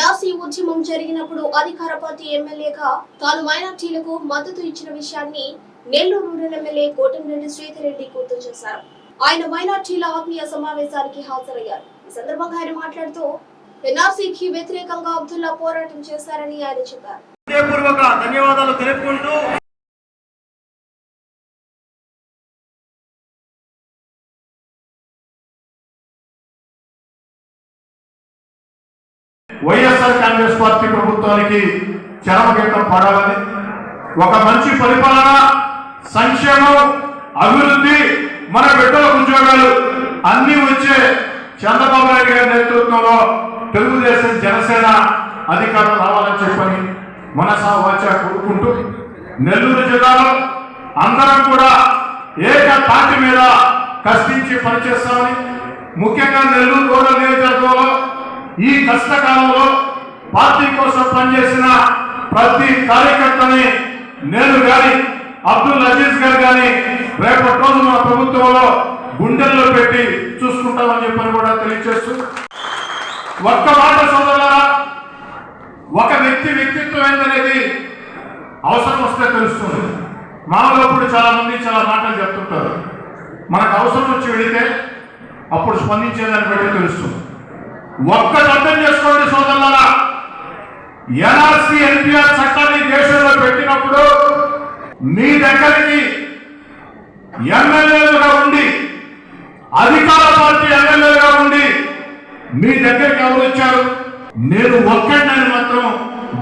NRC ఉద్యమం జరిగినప్పుడు అధికార పార్టీ ఎమ్మెల్యేగా తాను మైనార్టీలకు మద్దతు ఇచ్చిన విషయాన్ని నెల్లూరు రూరల్ ఎమ్మెల్యే కోటంరెడ్డి శ్రీధర్రెడ్డి గుర్తు చేశారు. ఆయన మైనార్టీల ఆత్మీయ సమావేశానికి హాజరయ్యారు. ఈ సందర్భంగా ఆయన మాట్లాడుతూ ఎన్ఆర్సీకి వ్యతిరేకంగా అబ్దుల్లా పోరాటం చేశారని ఆయన చెప్పారు. ధన్యవాదాలు తెలుపుకుంటూ వైఎస్ఆర్ కాంగ్రెస్ పార్టీ ప్రభుత్వానికి చరమగీతం పాడాలని ఒక మంచి పరిపాలన సంక్షేమం అభివృద్ధి మన బిడ్డల ఉద్యోగాలు అన్ని వచ్చే చంద్రబాబు నాయుడు గారి నేతృత్వంలో తెలుగుదేశం జనసేన అధికారం రావాలని చెప్పని మనసా వాచ కోరుకుంటూ నెల్లూరు జిల్లాలో అందరం కూడా ఏక తాటి మీద కష్టించి పనిచేస్తామని ముఖ్యంగా నెల్లూరు రూరల్ నియోజకవర్గంలో ఈ కష్టకాలంలో పార్టీ కోసం పనిచేసిన ప్రతి కార్యకర్తని నేను గాని అబ్దుల్ అజీజ్ గారు గాని రేపటి రోజు మన ప్రభుత్వంలో గుండెల్లో పెట్టి చూసుకుంటామని చెప్పని కూడా తెలియజేస్తూ ఒక్క మాట సోదరులారా ఒక వ్యక్తి వ్యక్తిత్వం ఏంటనేది అవసరం వస్తే తెలుస్తుంది. మామూలు అప్పుడు చాలా మంది చాలా మాటలు చెప్తుంటారు. మనకు అవసరం వచ్చి వెళితే అప్పుడు స్పందించేదాన్ని బట్టి తెలుస్తుంది. ఒక్కటి అర్థం చేసుకోండి సోదరులారా ఎన్ఆర్సీ ఎన్పిఆర్ చట్టాన్ని దేశంలో పెట్టినప్పుడు మీ దగ్గరికి ఎమ్మెల్యేలుగా ఉండి అధికార పార్టీ ఎమ్మెల్యేలుగా ఉండి మీ దగ్గరికి ఎవరు వచ్చారు నేను ఒక్కడినని మాత్రం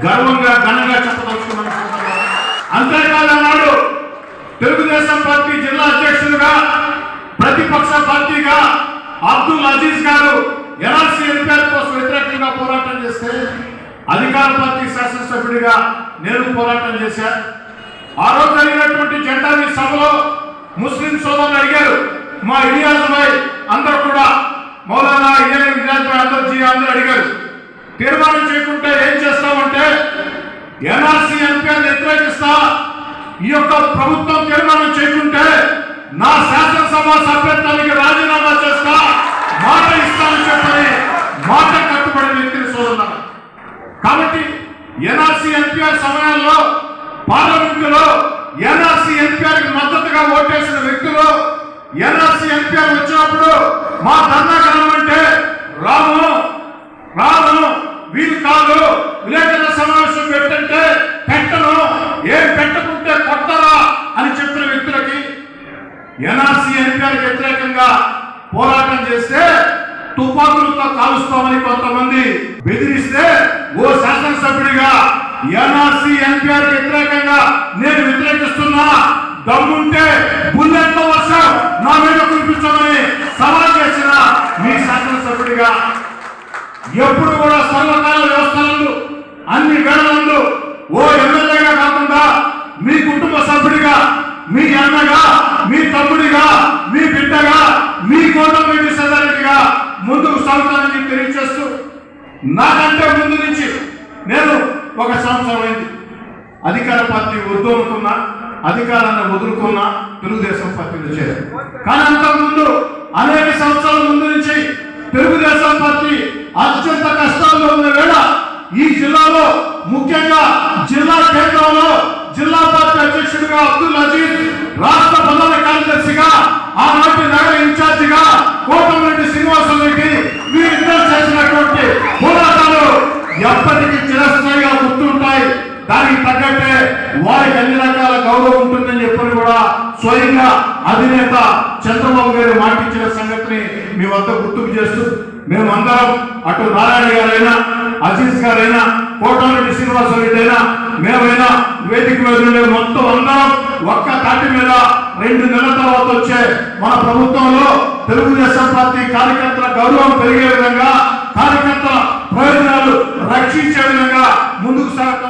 గర్వంగా ఘనంగా చెప్పదలుచుకున్నాను సోదరులారా. అంతేకాదు అన్నాడు తెలుగుదేశం పార్టీ జిల్లా అధ్యక్షులుగా ప్రతిపక్ష పార్టీగా అబ్దుల్ అజీజ్ గారు ఎన్ఆర్సీ ఎన్పిఆర్ కోసం వ్యతిరేకంగా పోరాటం చేస్తే అధికార పార్టీ శాసనసభ్యుడిగా నేను పోరాటం చేశాను ఆ రోజు జరిగినటువంటి జెండాని సభలో ముస్లిం సోదరులు అడిగారు మా ఇలియాజ్ భాయ్ అందరూ కూడా మౌలానా ఇలియాజ్ ఇలియాజ్ భాయ్ అందరూ జీ అందరూ అడిగారు. తీర్మానం చేయకుంటే ఏం చేస్తామంటే ఎన్ఆర్సీ ఎన్పిఆర్ వ్యతిరేకిస్తా. ఈ యొక్క ప్రభుత్వం తీర్మానం చేయకుంటే నా శాసనసభ సభ్యత్వానికి రాజీనామా మాట ఇస్తానని చెప్పని మాట కట్టుబడిన వ్యక్తిని చూడన్నారు కాబట్టి ఎన్ఆర్సీ ఎన్పిఆర్ సమయాల్లో పార్లమెంటులో ఎన్ఆర్సీ ఎన్పిఆర్ మద్దతుగా ఓటేసిన వ్యక్తులు ఎన్ఆర్సీ ఎన్పిఆర్ వచ్చినప్పుడు మా ధర్నా కలవంటే రాము రాము వీలు కాదు విలేకరుల సమావేశం పెట్టంటే పెట్టను ఏం పెట్టకుంటే కొట్టరా అని చెప్పిన వ్యక్తులకి ఎన్ఆర్సీ ఎన్పిఆర్ వ్యతిరేకంగా పోరాటం చేస్తే తుపాకులతో కాలుస్తామని కొంతమంది బెదిరిస్తే ఓ శాసనసభ్యుడిగా ఎన్ఆర్సీ ఎన్పిఆర్ వ్యతిరేకంగా నేను వ్యతిరేకిస్తున్నా. దమ్ముంటే బుల్లెట్ల వర్షం నా మీద కురిపించమని సవాల్ చేసిన మీ శాసనసభ్యుడిగా ఎప్పుడు కూడా సర్వకాల వ్యవస్థలను అన్ని గణనలు ఓ ఎమ్మెల్యేగా కాకుండా మీ కుటుంబ సభ్యుడిగా మీ అన్నగా మీ తమ్ముడిగా మీ బిడ్డగా మీ కోటమిటి సదరిగా ముందుకు సాగుతానని తెలియజేస్తూ నాకంటే ముందు నుంచి నేను ఒక సంవత్సరం అయింది. అధికార పార్టీ వద్దనుకున్నా అధికారాన్ని వదులుకున్నా తెలుగుదేశం పార్టీలో చేరారు కానీ అంతకుముందు అనేక సంవత్సరాల ముందు నుంచి తెలుగుదేశం పార్టీ అత్యంత కష్టాల్లో ఉన్న వేళ ఈ జిల్లాలో ముఖ్యంగా జిల్లా కేంద్రంలో జిల్లా పార్టీ అధ్యక్షుడిగా అబ్దుల్ అజీజ్ రాష్ట్ర ప్రధాన కార్యదర్శిగా ఆనాటి నగర ఇన్ఛార్జిగా కోటమిరెడ్డి శ్రీనివాసరెడ్డి వీరిద్దరు చేసినటువంటి పోరాటాలు ఎప్పటికీ చిరస్థాయిగా గుర్తుంటాయి దానికి తగ్గట్టే వారికి అన్ని రకాల గౌరవం ఉంటుందని చెప్పని కూడా స్వయంగా అధినేత చంద్రబాబు గారు మాటిచ్చిన సంగతిని మీ వద్ద గుర్తుకు చేస్తూ మేమందరం అటు నారాయణ గారైనా అజీజ్ గారైనా కోటారెడ్డి శ్రీనివాసరెడ్డి అయినా మేమైనా వేదిక మీద ఉండే మొత్తం అందరం ఒక్క తాటి మీద రెండు నెలల తర్వాత వచ్చే మన ప్రభుత్వంలో తెలుగుదేశం పార్టీ కార్యకర్తల గౌరవం పెరిగే విధంగా కార్యకర్తల ప్రయోజనాలు రక్షించే విధంగా ముందుకు సాగుతాం.